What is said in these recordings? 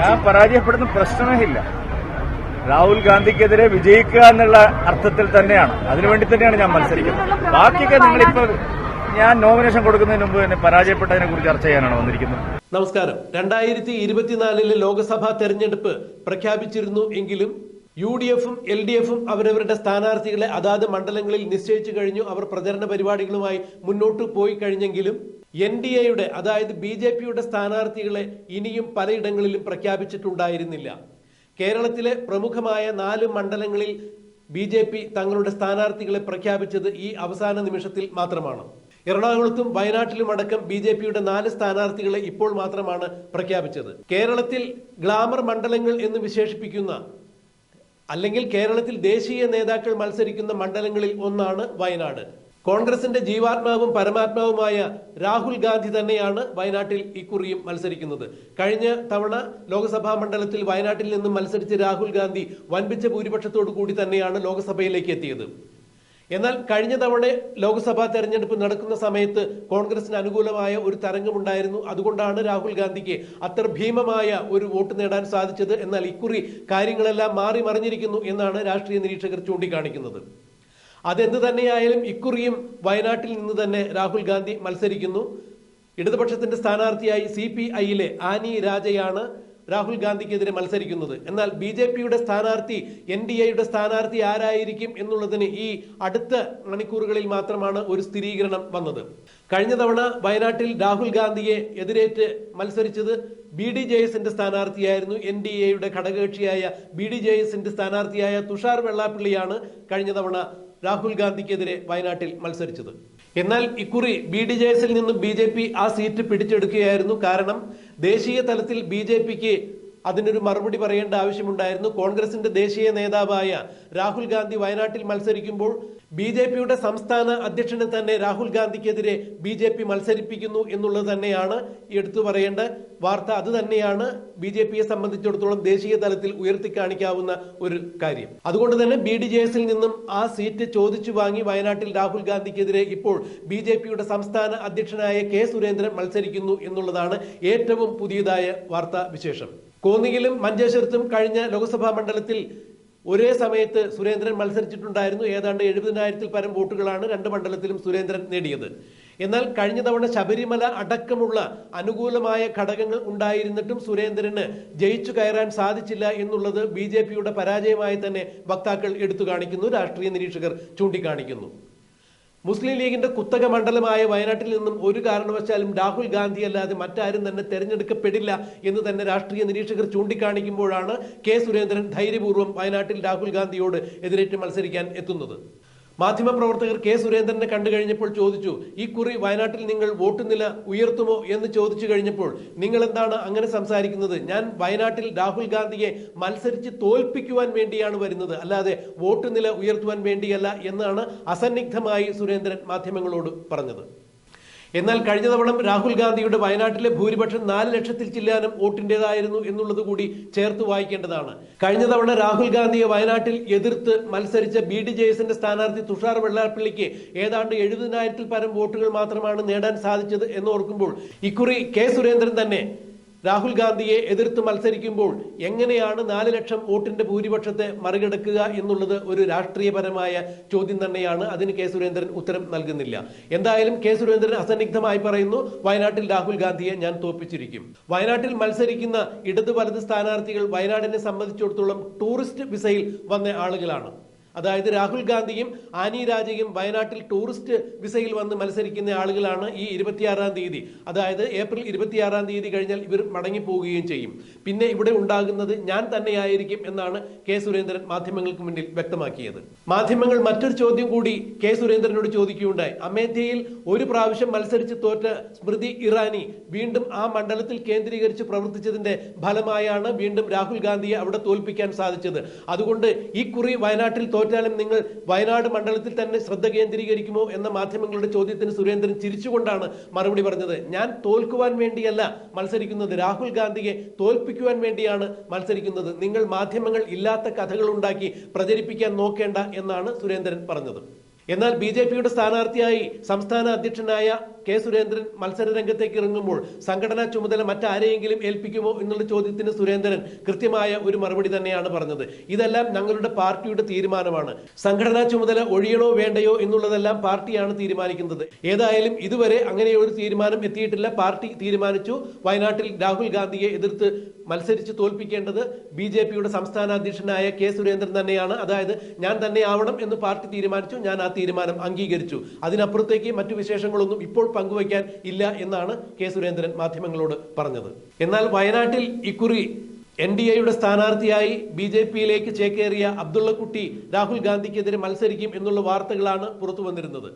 ഞാൻ പരാജയപ്പെടുന്ന പ്രശ്നമേ ഇല്ല രാഹുൽ ഗാന്ധിക്കെതിരെ വിജയിക്കുക എന്നുള്ള അർത്ഥത്തിൽ തന്നെയാണ്. അതിനുവേണ്ടി തന്നെയാണ് ഞാൻ മത്സരിക്കുന്നത്. ബാക്കിയൊക്കെ നിങ്ങളിപ്പോ ഞാൻ നോമിനേഷൻ കൊടുക്കുന്നതിന് മുമ്പ് തന്നെ പരാജയപ്പെട്ടതിനെ കുറിച്ച് ചർച്ച ചെയ്യാനാണ് വന്നിരിക്കുന്നത്. നമസ്കാരം. രണ്ടായിരത്തി ഇരുപത്തിനാലിലെ ലോക്സഭാ തെരഞ്ഞെടുപ്പ് പ്രഖ്യാപിച്ചിരുന്നു എങ്കിലും യു ഡി എഫും എൽ ഡി എഫും അവരവരുടെ സ്ഥാനാർത്ഥികളെ അതാത് മണ്ഡലങ്ങളിൽ നിശ്ചയിച്ചു കഴിഞ്ഞു. അവർ പ്രചരണ പരിപാടികളുമായി മുന്നോട്ട് പോയി കഴിഞ്ഞെങ്കിലും എൻ ഡി എയുടെ അതായത് ബി ജെ പിയുടെ സ്ഥാനാർത്ഥികളെ ഇനിയും പലയിടങ്ങളിലും പ്രഖ്യാപിച്ചിട്ടുണ്ടായിരുന്നില്ല. കേരളത്തിലെ പ്രമുഖമായ നാല് മണ്ഡലങ്ങളിൽ ബി ജെ പി തങ്ങളുടെ സ്ഥാനാർത്ഥികളെ പ്രഖ്യാപിച്ചത് ഈ അവസാന നിമിഷത്തിൽ മാത്രമാണ്. എറണാകുളത്തും വയനാട്ടിലും അടക്കം ബി ജെ പിയുടെ നാല് സ്ഥാനാർത്ഥികളെ ഇപ്പോൾ മാത്രമാണ് പ്രഖ്യാപിച്ചത്. കേരളത്തിൽ ഗ്ലാമർ മണ്ഡലങ്ങൾ എന്ന് വിശേഷിപ്പിക്കുന്ന അല്ലെങ്കിൽ കേരളത്തിൽ ദേശീയ നേതാക്കൾ മത്സരിക്കുന്ന മണ്ഡലങ്ങളിൽ ഒന്നാണ് വയനാട്. കോൺഗ്രസിന്റെ ജീവാത്മാവും പരമാത്മാവുമായ രാഹുൽ ഗാന്ധി തന്നെയാണ് വയനാട്ടിൽ ഇക്കുറിയും മത്സരിക്കുന്നത്. കഴിഞ്ഞ തവണ ലോക്സഭാ മണ്ഡലത്തിൽ വയനാട്ടിൽ നിന്നും മത്സരിച്ച രാഹുൽ ഗാന്ധി വൻപിച്ച ഭൂരിപക്ഷത്തോടു കൂടി തന്നെയാണ് ലോക്സഭയിലേക്ക് എത്തിയത്. എന്നാൽ കഴിഞ്ഞ തവണ ലോക്സഭാ തെരഞ്ഞെടുപ്പ് നടക്കുന്ന സമയത്ത് കോൺഗ്രസിന് അനുകൂലമായ ഒരു തരംഗമുണ്ടായിരുന്നു. അതുകൊണ്ടാണ് രാഹുൽ ഗാന്ധിക്ക് അത്ര ഭീമമായ ഒരു വോട്ട് നേടാൻ സാധിച്ചത്. എന്നാൽ ഇക്കുറി കാര്യങ്ങളെല്ലാം മാറി മറിഞ്ഞിരിക്കുന്നു എന്നാണ് രാഷ്ട്രീയ നിരീക്ഷകർ ചൂണ്ടിക്കാണിക്കുന്നത്. അതെന്ത് തന്നെയായാലും ഇക്കുറിയും വയനാട്ടിൽ നിന്ന് തന്നെ രാഹുൽ ഗാന്ധി മത്സരിക്കുന്നു. ഇടതുപക്ഷത്തിന്റെ സ്ഥാനാർത്ഥിയായി സി പി ഐയിലെ ആനി രാജയാണ് രാഹുൽ ഗാന്ധിക്കെതിരെ മത്സരിക്കുന്നത്. എന്നാൽ ബി ജെ പിയുടെ സ്ഥാനാർത്ഥി എൻ ഡി എയുടെ സ്ഥാനാർത്ഥി ആരായിരിക്കും എന്നുള്ളതിന് ഈ അടുത്ത മണിക്കൂറുകളിൽ മാത്രമാണ് ഒരു സ്ഥിരീകരണം വന്നത്. കഴിഞ്ഞ തവണ വയനാട്ടിൽ രാഹുൽ ഗാന്ധിയെ എതിരേറ്റ് മത്സരിച്ചത് ബി ഡി ജെ എസിന്റെ സ്ഥാനാർത്ഥിയായിരുന്നു എൻ ഡി എയുടെ ഘടകകക്ഷിയായ ബി ഡി ജെ എസിന്റെ സ്ഥാനാർത്ഥിയായ തുഷാർ വെള്ളാപ്പള്ളിയാണ് കഴിഞ്ഞ തവണ രാഹുൽ ഗാന്ധിക്കെതിരെ വയനാട്ടിൽ മത്സരിച്ചത്. എന്നാൽ ഇക്കുറി ബി ഡി ജെ എസിൽ നിന്നും ബി ജെ പി ആ സീറ്റ് പിടിച്ചെടുക്കുകയായിരുന്നു. കാരണം ദേശീയ തലത്തിൽ ബി ജെ പിക്ക് അതിനൊരു മറുപടി പറയേണ്ട ആവശ്യമുണ്ടായിരുന്നു. കോൺഗ്രസിന്റെ ദേശീയ നേതാവായ രാഹുൽ ഗാന്ധി വയനാട്ടിൽ മത്സരിക്കുമ്പോൾ ബി ജെ പിയുടെ സംസ്ഥാന അധ്യക്ഷനെ തന്നെ രാഹുൽ ഗാന്ധിക്കെതിരെ ബി ജെ പി മത്സരിപ്പിക്കുന്നു എന്നുള്ളത് തന്നെയാണ് എടുത്തു പറയേണ്ട വാർത്ത. അത് തന്നെയാണ് ബി ജെ പിയെ സംബന്ധിച്ചിടത്തോളം ദേശീയ തലത്തിൽ ഉയർത്തി കാണിക്കാവുന്ന ഒരു കാര്യം. അതുകൊണ്ട് തന്നെ ബി ഡി ജെ എസിൽ നിന്നും ആ സീറ്റ് ചോദിച്ചു വാങ്ങി വയനാട്ടിൽ രാഹുൽ ഗാന്ധിക്കെതിരെ ഇപ്പോൾ ബി ജെ പിയുടെ സംസ്ഥാന അധ്യക്ഷനായ കെ സുരേന്ദ്രൻ മത്സരിക്കുന്നു എന്നുള്ളതാണ് ഏറ്റവും പുതിയതായ വാർത്താ വിശേഷം കോന്നിയിലും മഞ്ചേശ്വരത്തും കഴിഞ്ഞ ലോക്സഭാ മണ്ഡലത്തിൽ ഒരേ സമയത്ത് സുരേന്ദ്രൻ മത്സരിച്ചിട്ടുണ്ടായിരുന്നു. ഏതാണ്ട് എഴുപതിനായിരത്തിൽ പരം വോട്ടുകളാണ് രണ്ട് മണ്ഡലത്തിലും സുരേന്ദ്രൻ നേടിയത്. എന്നാൽ കഴിഞ്ഞ തവണ ശബരിമല അടക്കമുള്ള അനുകൂലമായ ഘടകങ്ങൾ ഉണ്ടായിരുന്നിട്ടും സുരേന്ദ്രന് ജയിച്ചു കയറാൻ സാധിച്ചില്ല എന്നുള്ളത് ബി പരാജയമായി തന്നെ വക്താക്കൾ എടുത്തു കാണിക്കുന്നു. രാഷ്ട്രീയ നിരീക്ഷകർ ചൂണ്ടിക്കാണിക്കുന്നു. മുസ്ലിം ലീഗിന്റെ കുത്തക മണ്ഡലമായ വയനാട്ടിൽ നിന്നും ഒരു കാരണവശാലും രാഹുൽ ഗാന്ധി അല്ലാതെ മറ്റാരും തന്നെ തെരഞ്ഞെടുക്കപ്പെടില്ല എന്ന് തന്നെ രാഷ്ട്രീയ നിരീക്ഷകർ ചൂണ്ടിക്കാണിക്കുമ്പോഴാണ് കെ സുരേന്ദ്രൻ ധൈര്യപൂർവം വയനാട്ടിൽ രാഹുൽ ഗാന്ധിയോട് എതിരേറ്റ് മത്സരിക്കാൻ എത്തുന്നത്. മാധ്യമപ്രവർത്തകർ കെ സുരേന്ദ്രനെ കണ്ടു കഴിഞ്ഞപ്പോൾ ചോദിച്ചു ഈ കുറി വയനാട്ടിൽ നിങ്ങൾ വോട്ട് നില ഉയർത്തുമോ? എന്ന് ചോദിച്ചു കഴിഞ്ഞപ്പോൾ നിങ്ങൾ എന്താണ് അങ്ങനെ സംസാരിക്കുന്നത്? ഞാൻ വയനാട്ടിൽ രാഹുൽ ഗാന്ധിയെ മത്സരിച്ച് തോൽപ്പിക്കുവാൻ വേണ്ടിയാണ് വരുന്നത്. അല്ലാതെ വോട്ട് നില ഉയർത്തുവാൻ വേണ്ടിയല്ല എന്നാണ് അസന്നിഗ്ധമായി സുരേന്ദ്രൻ മാധ്യമങ്ങളോട് പറഞ്ഞത്. എന്നാൽ കഴിഞ്ഞ തവണ രാഹുൽ ഗാന്ധിയുടെ വയനാട്ടിലെ ഭൂരിപക്ഷം നാല് ലക്ഷത്തിൽ ചില്ലാനും വോട്ടിന്റേതായിരുന്നു എന്നുള്ളത് കൂടി ചേർത്ത് വായിക്കേണ്ടതാണ്. കഴിഞ്ഞ തവണ രാഹുൽ ഗാന്ധിയെ വയനാട്ടിൽ എതിർത്ത് മത്സരിച്ച ബി ഡി ജെ എസിന്റെ സ്ഥാനാർത്ഥി തുഷാർ വെള്ളാപ്പള്ളിക്ക് ഏതാണ്ട് എഴുപതിനായിരത്തിൽ പരം വോട്ടുകൾ മാത്രമാണ് നേടാൻ സാധിച്ചത് എന്ന് ഓർക്കുമ്പോൾ ഇക്കുറി കെ സുരേന്ദ്രൻ തന്നെ രാഹുൽ ഗാന്ധിയെ എതിർത്ത് മത്സരിക്കുമ്പോൾ എങ്ങനെയാണ് നാല് ലക്ഷം വോട്ടിന്റെ ഭൂരിപക്ഷത്തെ മറികടക്കുക എന്നുള്ളത് ഒരു രാഷ്ട്രീയപരമായ ചോദ്യം തന്നെയാണ്. അതിന് കെ സുരേന്ദ്രൻ ഉത്തരം നൽകുന്നില്ല. എന്തായാലും കെ സുരേന്ദ്രൻ അസന്നിഗ്ധമായി പറയുന്നു വയനാട്ടിൽ രാഹുൽ ഗാന്ധിയെ ഞാൻ തോപ്പിച്ചിരിക്കും വയനാട്ടിൽ മത്സരിക്കുന്ന ഇടതു വലത് സ്ഥാനാർത്ഥികൾ വയനാടിനെ സംബന്ധിച്ചിടത്തോളം ടൂറിസ്റ്റ് വിസയിൽ വന്ന ആളുകളാണ്. അതായത് രാഹുൽ ഗാന്ധിയും ആനി രാജയും വയനാട്ടിൽ ടൂറിസ്റ്റ് വിസയിൽ വന്ന് മത്സരിക്കുന്ന ആളുകളാണ് ഈ ഇരുപത്തിയാറാം തീയതി. അതായത് ഏപ്രിൽ ഇരുപത്തിയാറാം തീയതി കഴിഞ്ഞാൽ ഇവർ മടങ്ങിപ്പോവുകയും ചെയ്യും. പിന്നെ ഇവിടെ ഉണ്ടാകുന്നത് ഞാൻ തന്നെയായിരിക്കും എന്നാണ് കെ സുരേന്ദ്രൻ മാധ്യമങ്ങൾക്ക് മുന്നിൽ വ്യക്തമാക്കിയത്. മാധ്യമങ്ങൾ മറ്റൊരു ചോദ്യം കൂടി കെ സുരേന്ദ്രനോട് ചോദിക്കുകയുണ്ടായി. അമേഠിയിൽ ഒരു പ്രാവശ്യം മത്സരിച്ച് തോറ്റ സ്മൃതി ഇറാനി വീണ്ടും ആ മണ്ഡലത്തിൽ കേന്ദ്രീകരിച്ച് പ്രവർത്തിച്ചതിന്റെ ഫലമായാണ് വീണ്ടും രാഹുൽ ഗാന്ധിയെ അവിടെ തോൽപ്പിക്കാൻ സാധിച്ചത്. അതുകൊണ്ട് ഈ കുറി വയനാട്ടിൽ തോറ്റാലും നിങ്ങൾ വയനാട് മണ്ഡലത്തിൽ തന്നെ ശ്രദ്ധ കേന്ദ്രീകരിക്കുമോ എന്ന മാധ്യമങ്ങളുടെ ചോദ്യത്തിന് സുരേന്ദ്രൻ ചിരിച്ചുകൊണ്ടാണ് മറുപടി പറഞ്ഞത്. ഞാൻ തോൽക്കുവാൻ വേണ്ടിയല്ല മത്സരിക്കുന്നത്. രാഹുൽ ഗാന്ധിയെ തോൽപ്പിക്കുവാൻ വേണ്ടിയാണ് മത്സരിക്കുന്നത്. നിങ്ങൾ മാധ്യമങ്ങൾ ഇല്ലാത്ത കഥകൾ ഉണ്ടാക്കി പ്രചരിപ്പിക്കാൻ നോക്കേണ്ട എന്നാണ് സുരേന്ദ്രൻ പറഞ്ഞത്. എന്നാൽ ബി ജെ പിയുടെ സ്ഥാനാർത്ഥിയായി സംസ്ഥാന അധ്യക്ഷനായ കെ സുരേന്ദ്രൻ മത്സര രംഗത്തേക്ക് ഇറങ്ങുമ്പോൾ സംഘടനാ ചുമതല മറ്റാരെയെങ്കിലും ഏൽപ്പിക്കുമോ എന്നുള്ള ചോദ്യത്തിന് സുരേന്ദ്രൻ കൃത്യമായ ഒരു മറുപടി തന്നെയാണ് പറഞ്ഞത്. ഇതെല്ലാം ഞങ്ങളുടെ പാർട്ടിയുടെ തീരുമാനമാണ്. സംഘടനാ ചുമതല ഒഴിയണോ വേണ്ടയോ എന്നുള്ളതെല്ലാം പാർട്ടിയാണ് തീരുമാനിക്കുന്നത്. ഏതായാലും ഇതുവരെ അങ്ങനെ ഒരു തീരുമാനം എത്തിയിട്ടില്ല. പാർട്ടി തീരുമാനിച്ചു. വയനാട്ടിൽ രാഹുൽ ഗാന്ധിയെ എതിർത്ത് മത്സരിച്ച് തോൽപ്പിക്കേണ്ടത് ബി ജെ പിയുടെ സംസ്ഥാന അധ്യക്ഷനായ കെ സുരേന്ദ്രൻ തന്നെയാണ്. അതായത് ഞാൻ തന്നെ ആവണം എന്ന് പാർട്ടി തീരുമാനിച്ചു. ഞാൻ ആ തീരുമാനം അംഗീകരിച്ചു. അതിനപ്പുറത്തേക്ക് മറ്റു വിശേഷങ്ങളൊന്നും ഇപ്പോൾ പങ്കുവയ്ക്കാൻ ഇല്ല എന്നാണ് കെ സുരേന്ദ്രൻ മാധ്യമങ്ങളോട് പറഞ്ഞത്. എന്നാൽ വയനാട്ടിൽ ഇക്കുറി എൻ ഡി എയുടെ സ്ഥാനാർത്ഥിയായി ബി ജെ പിയിലേക്ക് ചേക്കേറിയ അബ്ദുള്ളക്കുട്ടി രാഹുൽ ഗാന്ധിക്കെതിരെ മത്സരിക്കും എന്നുള്ള വാർത്തകളാണ് പുറത്തു വന്നിരുന്നത്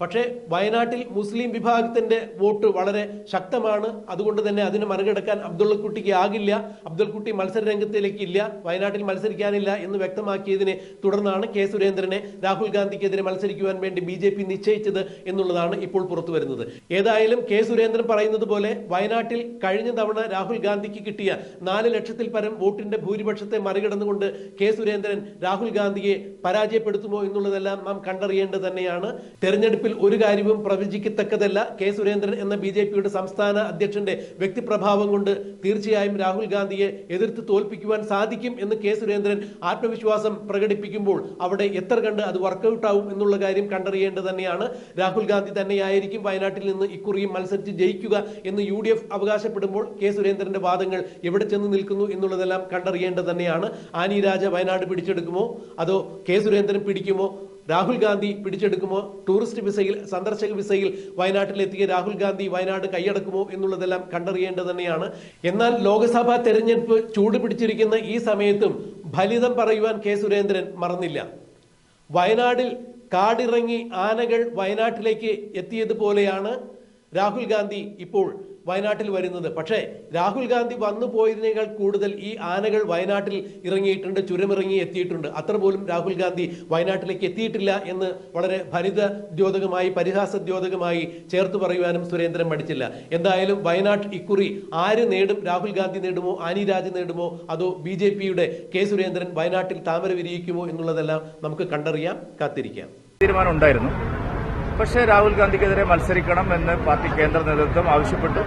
പക്ഷേ വയനാട്ടിൽ മുസ്ലിം വിഭാഗത്തിന്റെ വോട്ട് വളരെ ശക്തമാണ്. അതുകൊണ്ട് തന്നെ അതിന് മറികടക്കാൻ അബ്ദുള്ളക്കുട്ടിക്ക് ആകില്ല. അബ്ദുൾക്കുട്ടി മത്സര രംഗത്തിലേക്ക് ഇല്ല വയനാട്ടിൽ മത്സരിക്കാനില്ല എന്ന് വ്യക്തമാക്കിയതിനെ തുടർന്നാണ് കെ സുരേന്ദ്രനെ രാഹുൽ ഗാന്ധിക്കെതിരെ മത്സരിക്കുവാൻ വേണ്ടി ബി ജെ പി നിശ്ചയിച്ചത് എന്നുള്ളതാണ് ഇപ്പോൾ പുറത്തു വരുന്നത്. ഏതായാലും കെ സുരേന്ദ്രൻ പറയുന്നത് പോലെ വയനാട്ടിൽ കഴിഞ്ഞ തവണ രാഹുൽ ഗാന്ധിക്ക് കിട്ടിയ നാല് ലക്ഷത്തിൽ പരം വോട്ടിന്റെ ഭൂരിപക്ഷത്തെ മറികടന്നുകൊണ്ട് കെ സുരേന്ദ്രൻ രാഹുൽ ഗാന്ധിയെ പരാജയപ്പെടുത്തുമോ എന്നുള്ളതെല്ലാം നാം കണ്ടറിയേണ്ടത് തന്നെയാണ്. തെരഞ്ഞെടുപ്പിൽ ഒരു കാര്യവും പ്രവചിക്കത്തക്കതല്ല. കെ സുരേന്ദ്രൻ എന്ന ബി ജെ പിയുടെ സംസ്ഥാന അധ്യക്ഷന്റെ വ്യക്തിപ്രഭാവം കൊണ്ട് തീർച്ചയായും രാഹുൽ ഗാന്ധിയെ എതിർത്ത് തോൽപ്പിക്കുവാൻ സാധിക്കും എന്ന് കെ സുരേന്ദ്രൻ ആത്മവിശ്വാസം പ്രകടിപ്പിക്കുമ്പോൾ അവിടെ എത്ര കണ്ട് അത് വർക്കൗട്ട് ആവും എന്നുള്ള കാര്യം കണ്ടറിയേണ്ടത് തന്നെയാണ്. രാഹുൽ ഗാന്ധി തന്നെയായിരിക്കും വയനാട്ടിൽ നിന്ന് ഇക്കുറിയും മത്സരിച്ച് ജയിക്കുക എന്ന് യു ഡി എഫ് അവകാശപ്പെടുമ്പോൾ കെ സുരേന്ദ്രന്റെ വാദങ്ങൾ എവിടെ ചെന്ന് നിൽക്കുന്നു എന്നുള്ളതെല്ലാം കണ്ടറിയേണ്ടത് തന്നെയാണ്. ആനി രാജ വയനാട് പിടിച്ചെടുക്കുമോ? അതോ കെ സുരേന്ദ്രൻ പിടിക്കുമോ? രാഹുൽ ഗാന്ധി പിടിച്ചെടുക്കുമോ? ടൂറിസ്റ്റ് വിസയിൽ സന്ദർശക വിസയിൽ വയനാട്ടിലെത്തിയ രാഹുൽ ഗാന്ധി വയനാട് കൈയടക്കുമോ എന്നുള്ളതെല്ലാം കണ്ടറിയേണ്ടത് തന്നെയാണ്. എന്നാൽ ലോക്സഭാ തെരഞ്ഞെടുപ്പ് ചൂട് പിടിച്ചിരിക്കുന്ന ഈ സമയത്തും ഫലിതം പറയുവാൻ കെ സുരേന്ദ്രൻ മറന്നില്ല. വയനാടിൽ കാടിറങ്ങി ആനകൾ വയനാട്ടിലേക്ക് എത്തിയതുപോലെയാണ് രാഹുൽ ഗാന്ധി ഇപ്പോൾ വയനാട്ടിൽ വരുന്നത്. പക്ഷേ രാഹുൽ ഗാന്ധി വന്നു പോയതിനേക്കാൾ കൂടുതൽ ഈ ആനകൾ വയനാട്ടിൽ ഇറങ്ങിയിട്ടുണ്ട് ചുരമിറങ്ങി എത്തിയിട്ടുണ്ട്. അത്ര പോലും രാഹുൽ ഗാന്ധി വയനാട്ടിലേക്ക് എത്തിയിട്ടില്ല എന്ന് വളരെ ഭരിത ദ്യോതകമായി പരിഹാസദ്യോതകമായി ചേർത്ത് പറയുവാനും സുരേന്ദ്രൻ മടിച്ചില്ല. എന്തായാലും വയനാട് ഇക്കുറി ആര് നേടും? രാഹുൽ ഗാന്ധി നേടുമോ? ആനി രാജ് നേടുമോ? അതോ ബി ജെ പിയുടെ കെ സുരേന്ദ്രൻ വയനാട്ടിൽ താമര വിരിയിക്കുമോ എന്നുള്ളതെല്ലാം നമുക്ക് കണ്ടറിയാം കാത്തിരിക്കാം. തീരുമാനം ഉണ്ടായിരുന്നു. പക്ഷേ രാഹുൽ ഗാന്ധിക്കെതിരെ മത്സരിക്കണം എന്ന് പാർട്ടി കേന്ദ്ര നേതൃത്വം ആവശ്യപ്പെട്ടു.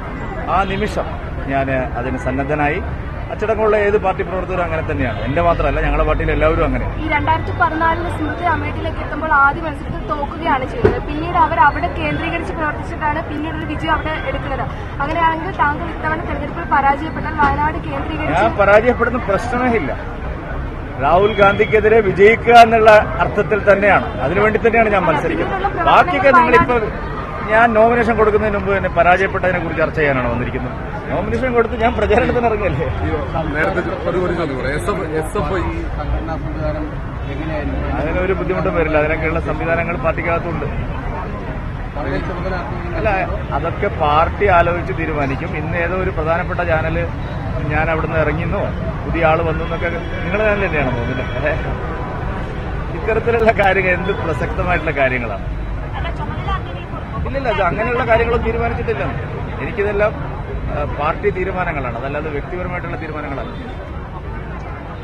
ആ നിമിഷം ഞാൻ അതിന് സന്നദ്ധനായി. അച്ചടക്കമുള്ള ഏത് പാർട്ടി പ്രവർത്തകരും അങ്ങനെ തന്നെയാണ്. എന്റെ മാത്രമല്ല ഞങ്ങളുടെ പാർട്ടിയിൽ എല്ലാവരും അങ്ങനെ. ഈ രണ്ടായിരത്തി പതിനാലിന് സ്മൃതി അമേഠിയിലേക്ക് എത്തുമ്പോൾ ആദ്യ മത്സരത്തിൽ തോക്കുകയാണ് ചെയ്തത്. പിന്നീട് അവർ അവിടെ കേന്ദ്രീകരിച്ച് പ്രവർത്തിച്ചിട്ടാണ് പിന്നീട് ഒരു വിജയം അവിടെ എടുക്കുന്നത്. അങ്ങനെയാണെങ്കിൽ താങ്കൾ ഇത്തവണ തെരഞ്ഞെടുപ്പിൽ പരാജയപ്പെട്ടാൽ വയനാട് കേന്ദ്രീകരിച്ച് പരാജയപ്പെടുന്ന പ്രശ്നമേ ഇല്ല. രാഹുൽ ഗാന്ധിക്കെതിരെ വിജയിക്കുക എന്നുള്ള അർത്ഥത്തിൽ തന്നെയാണ്. അതിനുവേണ്ടി തന്നെയാണ് ഞാൻ മത്സരിക്കുന്നത്. ബാക്കിയൊക്കെ നിങ്ങളിപ്പോ ഞാൻ നോമിനേഷൻ കൊടുക്കുന്നതിന് മുമ്പ് തന്നെ പരാജയപ്പെട്ടതിനെ കുറിച്ച് ചർച്ച ചെയ്യാനാണ് വന്നിരിക്കുന്നത്. നോമിനേഷൻ കൊടുത്ത് ഞാൻ പ്രചാരണത്തിന് ഇറങ്ങല്ലേ? അതിനൊരു ബുദ്ധിമുട്ടും വരില്ല. അതിനൊക്കെയുള്ള സംവിധാനങ്ങൾ പാർട്ടിക്കകത്തുണ്ട്. അല്ല അതൊക്കെ പാർട്ടി ആലോചിച്ച് തീരുമാനിക്കും. ഇന്ന് ഏതോ ഒരു പ്രധാനപ്പെട്ട ചാനൽ ഞാൻ അവിടുന്ന് ഇറങ്ങിന്നോ. പുതിയ ആൾ വന്നു എന്നൊക്കെ നിങ്ങൾ തന്നെയാണ് തോന്നുന്നത്? ഇത്തരത്തിലുള്ള കാര്യങ്ങൾ എന്ത് പ്രസക്തമായിട്ടുള്ള കാര്യങ്ങളാണ്? ഇല്ലില്ല അത് അങ്ങനെയുള്ള കാര്യങ്ങളും തീരുമാനിച്ചിട്ടില്ല. എനിക്കിതെല്ലാം പാർട്ടി തീരുമാനങ്ങളാണ്. അതല്ലാതെ വ്യക്തിപരമായിട്ടുള്ള തീരുമാനങ്ങളാണ്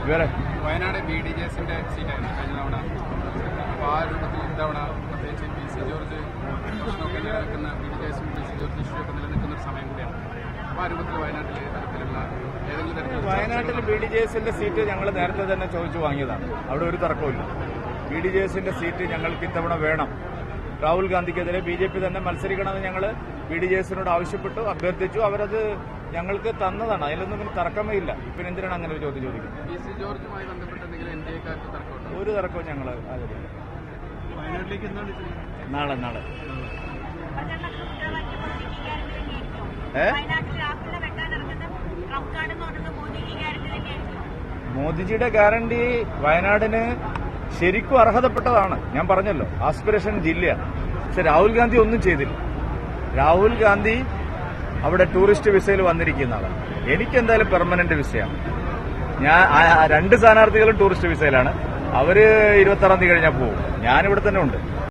വേറെ വയനാട് ബി ഡി ജെ എസിന്റെ സീറ്റായിരുന്നു കഴിഞ്ഞ തവണ. ആ ജോർജ് നിലനിൽക്കുന്ന സമയം കൂടിയാണ്. വയനാട്ടിൽ ബി ഡി ജെ എസിന്റെ സീറ്റ് ഞങ്ങൾ നേരത്തെ തന്നെ ചോദിച്ചു വാങ്ങിയതാണ്. അവിടെ ഒരു തർക്കമില്ല ബി ഡി ജെ എസിന്റെ സീറ്റ് ഞങ്ങൾക്ക് ഇത്തവണ വേണം. രാഹുൽ ഗാന്ധിക്കെതിരെ ബി ജെ പി തന്നെ മത്സരിക്കണമെന്ന് ഞങ്ങൾ ബി ഡി ജെ എസിനോട് ആവശ്യപ്പെട്ടു അഭ്യർത്ഥിച്ചു. അവരത് ഞങ്ങൾക്ക് തന്നതാണ്. അതിലൊന്നും പിന്നെ തർക്കമേ ഇല്ല. പിന്നെ എന്തിനാണ് അങ്ങനെ ഒരു ചോദ്യം ചോദിക്കുന്നത്? ഒരു തർക്കവും ഞങ്ങൾ നാളെ നാളെ. ഏ? മോദിജിയുടെ ഗ്യാരണ്ടി വയനാടിന് ശരിക്കും അർഹതപ്പെട്ടതാണ്. ഞാൻ പറഞ്ഞല്ലോ ആസ്പിറേഷൻ ജില്ലയാണ് പക്ഷെ രാഹുൽ ഗാന്ധി ഒന്നും ചെയ്തില്ല. രാഹുൽ ഗാന്ധി അവിടെ ടൂറിസ്റ്റ് വിസയിൽ വന്നിരിക്കുന്ന ആളാണ്. എനിക്കെന്തായാലും പെർമനന്റ് വിസയാണ് ഞാൻ രണ്ട് സ്ഥാനാർത്ഥികളും ടൂറിസ്റ്റ് വിസയിലാണ്. അവർ ഇരുപത്തി ആറാം തീയതി കഴിഞ്ഞാൽ പോകും ഞാനിവിടെ തന്നെ ഉണ്ട്.